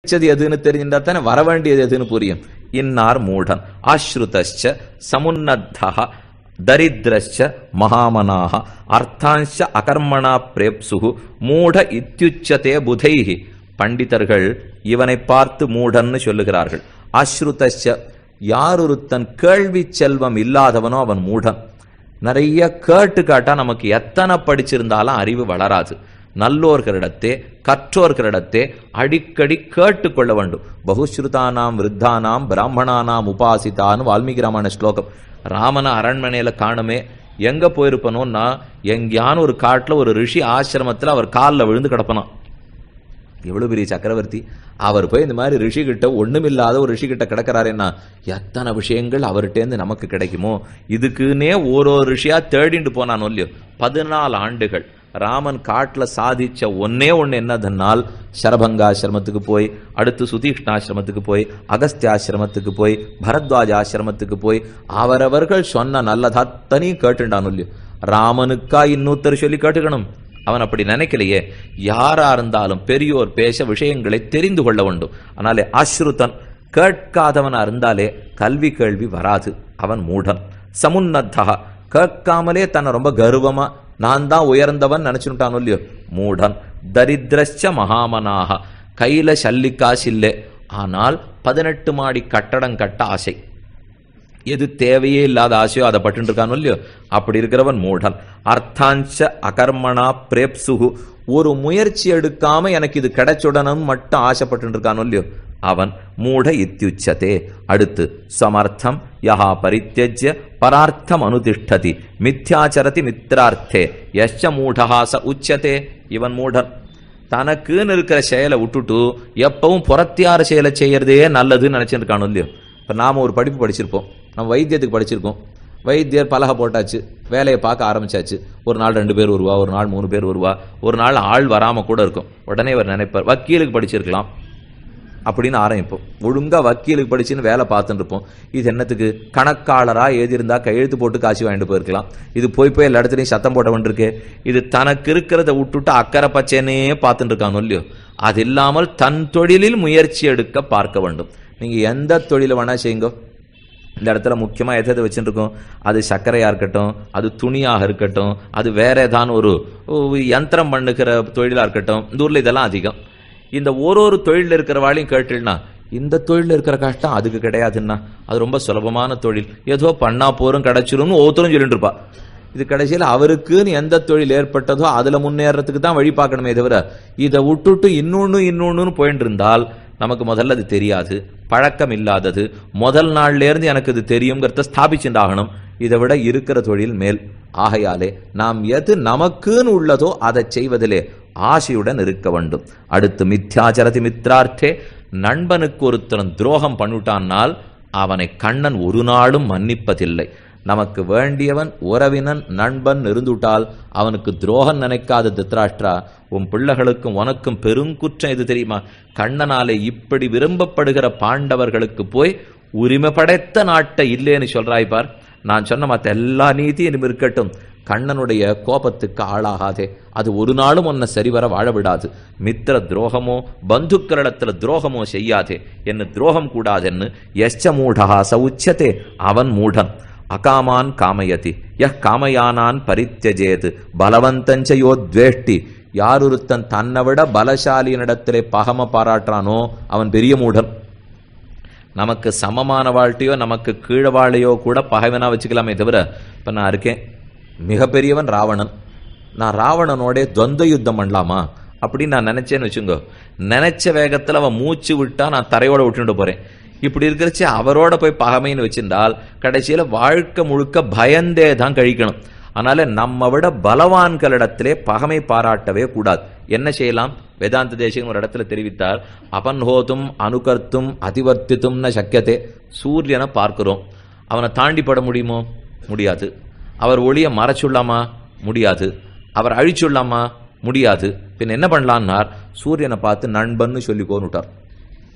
கிடைச்சது எதுன்னு தெரிஞ்சிருந்தா தானே வர வேண்டியது எதுன்னு புரியும் இன்னார் மூடன் ஆஸ்ருதச்ச சமுன்னத்தா தரித்திரச்ச மகாமனாக அர்த்தாஞ்ச அகர்மணா பிரேப்சுகு மூட இத்தியுச்சதே புதைஹி பண்டிதர்கள் இவனை பார்த்து மூடன்னு சொல்லுகிறார்கள் ஆஸ்ருதச்ச யாரொருத்தன் கேள்வி செல்வம் இல்லாதவனோ அவன் மூடன் நிறைய கேட்டு காட்டா நமக்கு எத்தனை படிச்சிருந்தாலும் அறிவு வளராது நல்லோர்களிடத்தே கற்றோர்களிடத்தே அடிக்கடி கேட்டுக்கொள்ள வேண்டும். பகுஸ்ருதானாம் விருத்தானாம் பிராமணானாம் உபாசிதான்னு வால்மீகி ராமாயண ஸ்லோகம். ராமன அரண்மனையில காணுமே. எங்க போயிருப்பனோன்னா எங்கேயான ஒரு காட்டில் ஒரு ரிஷி ஆசிரமத்தில் அவர் காலில் விழுந்து கிடப்பனாம் எவ்வளவு பெரிய சக்கரவர்த்தி. அவர் போய் இந்த மாதிரி ரிஷி கிட்ட ஒண்ணுமில்லாத ஒரு ரிஷி கிட்ட கிடக்கிறாருன்னா எத்தனை விஷயங்கள் அவர்கிட்டேருந்து நமக்கு கிடைக்குமோ? இதுக்குன்னே ஒரு ஒரு ரிஷியா தேடிண்டு போனான் இல்லையோ? பதினாலு ஆண்டுகள். ராமன் காட்டுல சாதிச்ச ஒன்னே ஒன்று என்னதுன்னால் சரபங்காசிரமத்துக்கு போய் அடுத்து சுதீஷ்ணாசிரமத்துக்கு போய் அகஸ்தியாசிரமத்துக்கு போய் பரத்வாஜ ஆசிரமத்துக்கு போய் அவரவர்கள் சொன்ன நல்லதத்தனையும் கேட்டுண்டான் இல்லையோ ராமனுக்கா இன்னொருத்தர் சொல்லி கேட்டுக்கணும். அவன் அப்படி நினைக்கலையே. யாரா இருந்தாலும் பெரியோர் பேச விஷயங்களை தெரிந்து கொள்ள வேண்டும். ஆனாலே ஆஸ்ருதன் கேட்காதவனா இருந்தாலே கல்வி கேள்வி வராது. அவன் மூடன். சமுன்னத்தா கேட்காமலே தன்னை ரொம்ப கர்வமா நான் தான் உயர்ந்தவன் நினைச்சுட்டான் இல்லையோ? மூடன். தரித்திரச்ச மகாமனாக. கையில சல்லி காசு இல்லை ஆனால் பதினெட்டு மாடி கட்டடம் கட்ட ஆசை. எது தேவையே இல்லாத ஆசையோ அதை பட்டு இருக்கானோ இல்லையோ? அப்படி இருக்கிறவன் மூடன். அர்த்தாஞ்ச அகர்மணா பிரேப்சுகு. ஒரு முயற்சி எடுக்காம எனக்கு இது கிடைச்சுடணும் மட்டும் ஆசைப்பட்டு இருக்கானோ இல்லையோ? அவன் மூட இத்தியுச்சதே அடுத்து சமர்த்தம் யஹா பரித்தியஜ்ய பரார்த்தம் அனுதிஷ்டதி மித்யாச்சரதி மித்ரார்த்தே யஷ்ச மூடஹா ச உச்சதே இவன் மூடன் தனக்குன்னு இருக்கிற செயலை விட்டுட்டு எப்பவும் புறத்தியார செயலை செய்யறதே நல்லதுன்னு நினைச்சிட்டு இருக்கானோ இல்லையோ இப்போ நாம ஒரு படிப்பு படிச்சிருப்போம் நம்ம வைத்தியத்துக்கு படிச்சிருக்கோம் வைத்தியர் பலகை போட்டாச்சு வேலையை பார்க்க ஆரம்பிச்சாச்சு ஒரு நாள் ரெண்டு பேர் வருவா ஒரு நாள் மூணு பேர் வருவா ஒரு நாள் ஆள் வராமல் கூட இருக்கும் உடனே அவர் நினைப்பார் வக்கீலுக்கு படிச்சிருக்கலாம் அப்படின்னு ஆரம்பிப்போம். ஒழுங்காக வக்கீலுக்கு படிச்சுன்னு வேலை பார்த்துட்டு இருப்போம். இது என்னத்துக்கு? கணக்காளராக எழுதியிருந்தா கையெழுத்து போட்டு காசு வாங்கிட்டு போயிருக்கலாம். இது போய் போய் எல்லா இடத்துலையும் சத்தம் போட வேண்டியிருக்கு இது தனக்கு இருக்கிறத விட்டுட்டு அக்கறை பச்சைனே பார்த்துட்டு இருக்காங்க இல்லையோ? அது இல்லாமல் தன் தொழிலில் முயற்சி எடுக்க பார்க்க வேண்டும். நீங்கள் எந்த தொழிலை வேணால் செய்யுங்க. இந்த இடத்துல முக்கியமாக எதை எதை வச்சுருக்கோம் அது சர்க்கரையாக இருக்கட்டும் அது துணியாக இருக்கட்டும் அது வேற ஏதான ஒரு யந்திரம் பண்ணுகிற தொழிலாக இருக்கட்டும். இந்த ஊரில் இதெல்லாம் அதிகம். இந்த ஒரு ஒரு தொழில் இருக்கிறவாளையும் கேட்டுனா இந்த தொழில் இருக்கிற கஷ்டம் அதுக்கு கிடையாதுன்னா அது ரொம்ப சுலபமான தொழில். ஏதோ பண்ணா போரும் கிடைச்சிரும்னு ஒவ்வொருத்தரும் சொல்லிட்டு இருப்பா. இது கடைசியில் அவருக்குன்னு எந்த தொழில் ஏற்பட்டதோ அதுல முன்னேறதுக்கு தான் வழி பார்க்கணுமே தவிர இதை விட்டுட்டு இன்னொன்னு இன்னொன்னு போயிட்டு இருந்தால் நமக்கு முதல்ல அது தெரியாது. பழக்கம் இல்லாதது. முதல் நாள்ல இருந்து எனக்கு இது தெரியுங்கிறத ஸ்தாபிச்சுண்டாகணும் இதை விட இருக்கிற தொழில் மேல். ஆகையாலே நாம் எது நமக்குன்னு உள்ளதோ அதை செய்வதிலே ஆசையுடன் இருக்க வேண்டும். அடுத்து மித்யாச்சரதி மித்ரார்த்தே நண்பனுக்கு ஒருத்தன் துரோகம் பண்ணிட்டான்னால் அவனை கண்ணன் ஒரு நாளும் மன்னிப்பதில்லை. நமக்கு வேண்டியவன் உறவினன் நண்பன் இருந்துட்டால் அவனுக்கு துரோகம் நினைக்காத தித்ராஷ்டிரா. உன் பிள்ளைகளுக்கும் உனக்கும் பெருங்குற்றம் எது தெரியுமா? கண்ணனாலே இப்படி விரும்பப்படுகிற பாண்டவர்களுக்கு போய் உரிமை படைத்த நாட்டை இல்லைன்னு சொல்றாய் பார். நான் சொன்ன மற்ற எல்லா நீதியும் இருக்கட்டும். கண்ணனுடைய கோபத்துக்கு ஆளாகாதே. அது ஒரு நாளும் உன்னை சரிவர வாழ விடாது மித்திர துரோகமோ பந்துக்களிடத்தில் துரோகமோ செய்யாதே. என்ன துரோகம் கூடாதென்னு எச்ச மூடகா சவுச்சதே. அவன் மூடன். அகாமான் காமயதி. யஹ் காமயானான் பரித்தியஜேது. பலவந்தஞ்ச யோ துவேஷ்டி. யாரொருத்தன் தன்னை விட பலசாலியினிடத்திலே பகம பாராட்டுறானோ அவன் பெரிய மூடன். நமக்கு சமமான வாழ்க்கையோ நமக்கு கீழ வாழையோ கூட பகைவனா வச்சுக்கலாமே தவிர இப்ப நான் இருக்கேன். மிகப்பெரியவன் ராவணன். நான் ராவணனோட துவந்த யுத்தம் பண்ணலாமா? அப்படின்னு நான் நினைச்சேன்னு வச்சுங்க நினைச்ச வேகத்துல அவன் மூச்சு விட்டா நான் தரையோட விட்டுட்டு போறேன். இப்படி இருக்கிறச்சு அவரோட போய் பகைமைன்னு வச்சிருந்தால் கடைசியில வாழ்க்கை முழுக்க பயந்தே தான் கழிக்கணும். அதனால நம்ம விட பலவான்களிடத்திலே பகமை பாராட்டவே கூடாது. என்ன செய்யலாம்? வேதாந்த தேசிகன் ஒரு இடத்துல தெரிவித்தார் அபன்ஹோதும் அனுகர்த்தும் அதிவர்த்தித்தும்னு சக்கியத்தை. சூரியனை பார்க்கிறோம். அவனை தாண்டி பட முடியுமோ? முடியாது. அவர் ஒளியை மறைச்சுள்ளாமா முடியாது. அவர் அழிச்சுள்ளாமா முடியாது. பின் என்ன பண்ணலான்னார்? சூரியனை பார்த்து நண்பன்னு சொல்லி கோனுட்டார்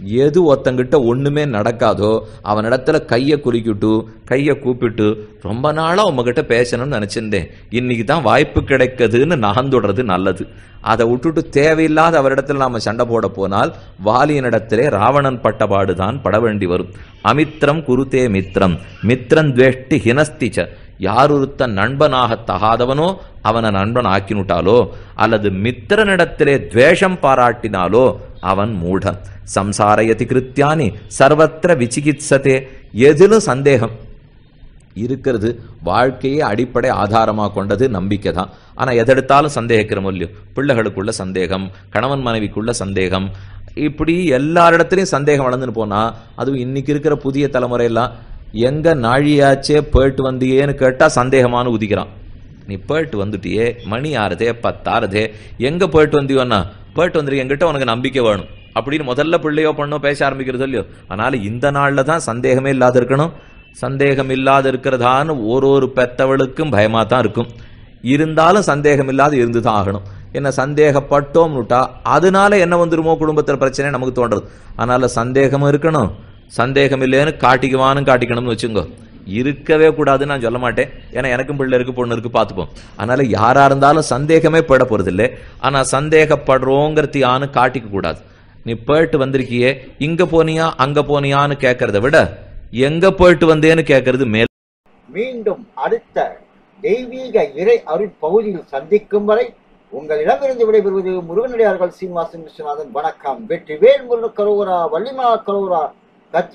எது ஒருத்தங்கிட்ட ஒண்ணுமே நடக்காதோ அவனிடத்துல கையை குலுக்கிட்டு கையை கூப்பிட்டு ரொம்ப நாளா உங்ககிட்ட பேசணும்னு நினைச்சிருந்தேன். இன்னைக்கு தான் வாய்ப்பு கிடைக்குதுன்னு நகந்துடுறது நல்லது. அதை விட்டுட்டு தேவையில்லாத அவரிடத்துல நாம சண்டை போட போனால் வாலியனிடத்திலே ராவணன் பட்டபாடுதான் பட வேண்டி வரும். அமித்ரம் குருதே மித்ரம் மித்ரன் துவேஷ்டி ஹினஸ்திச்ச யாரொருத்தன் நண்பனாக தகாதவனோ அவனை நண்பன் ஆக்கினுட்டாலோ அல்லது மித்திரனிடத்திலே துவேஷம் பாராட்டினாலோ அவன் மூடன் சம்சாரயதி கிருத்தியானி சர்வத்திர விசிகித்சதே. எதிலும் சந்தேகம்? இருக்கிறது வாழ்க்கையே அடிப்படை ஆதாரமாக கொண்டது நம்பிக்கை தான் ஆனால் எதெடுத்தாலும் சந்தேகிக்கிறோம் இல்லையோ பிள்ளைகளுக்குள்ள சந்தேகம் கணவன் மனைவிக்குள்ள சந்தேகம். இப்படி எல்லாரிடத்துலையும் சந்தேகம் வளர்ந்துன்னு போனால் அதுவும் இன்னைக்கு இருக்கிற புதிய தலைமுறையெல்லாம் எங்க நாழியாச்சே போயிட்டு வந்தியேன்னு கேட்டா சந்தேகமானு உதிக்கிறான். நீ போயிட்டு வந்துட்டியே மணி ஆறுதே பத்தாறுதே எங்க போயிட்டு வந்தியோன்னா போயிட்டு வந்துரு எங்கிட்ட உனக்கு நம்பிக்கை வேணும். அப்படின்னு முதல்ல பிள்ளையோ பண்ணோ பேச ஆரம்பிக்கிறது இல்லையோ? அதனால இந்த நாளில் தான் சந்தேகமே இல்லாத இருக்கணும் சந்தேகம் இல்லாத இருக்கிறதான்னு ஒரு ஒரு பெத்தவளுக்கும் பயமாக தான் இருக்கும். இருந்தாலும் சந்தேகம் இல்லாத இருந்து தான் ஆகணும். என்ன சந்தேகப்பட்டோம்னுட்டா அதனால என்ன வந்துருமோ குடும்பத்தில் பிரச்சனை நமக்கு தோன்றது. அதனால சந்தேகமும் இருக்கணும். சந்தேகம் இல்லைன்னு காட்டிக்கணும்னு வச்சுங்கோ. இருக்கவே கூடாதுன்னு நான் சொல்ல மாட்டேன். ஏன்னா எனக்கும் பிள்ளை இருக்கு பொண்ணு இருக்கு பார்த்துப்போம். அதனால யாரா இருந்தாலும் சந்தேகமே பட போறதில்லை. ஆனா சந்தேகப்படுறோங்கிறது யானு காட்டிக்க கூடாது. நீ போயிட்டு வந்திருக்கியே இங்க போனியா அங்க போனியான்னு கேட்கறத விட எங்க போயிட்டு வந்தேன்னு கேட்கறது மேல். மீண்டும் அடுத்த தெய்வீக இறை அருட்பகுதியில் சந்திக்கும் வரை உங்களிடமிருந்து விடைபெறுவது முருகனடியார்கள் சீனிவாசன் விஸ்வநாதன். வணக்கம். வெற்றி வேல் முருகன் கரோரா வள்ளிமா கரோரா That.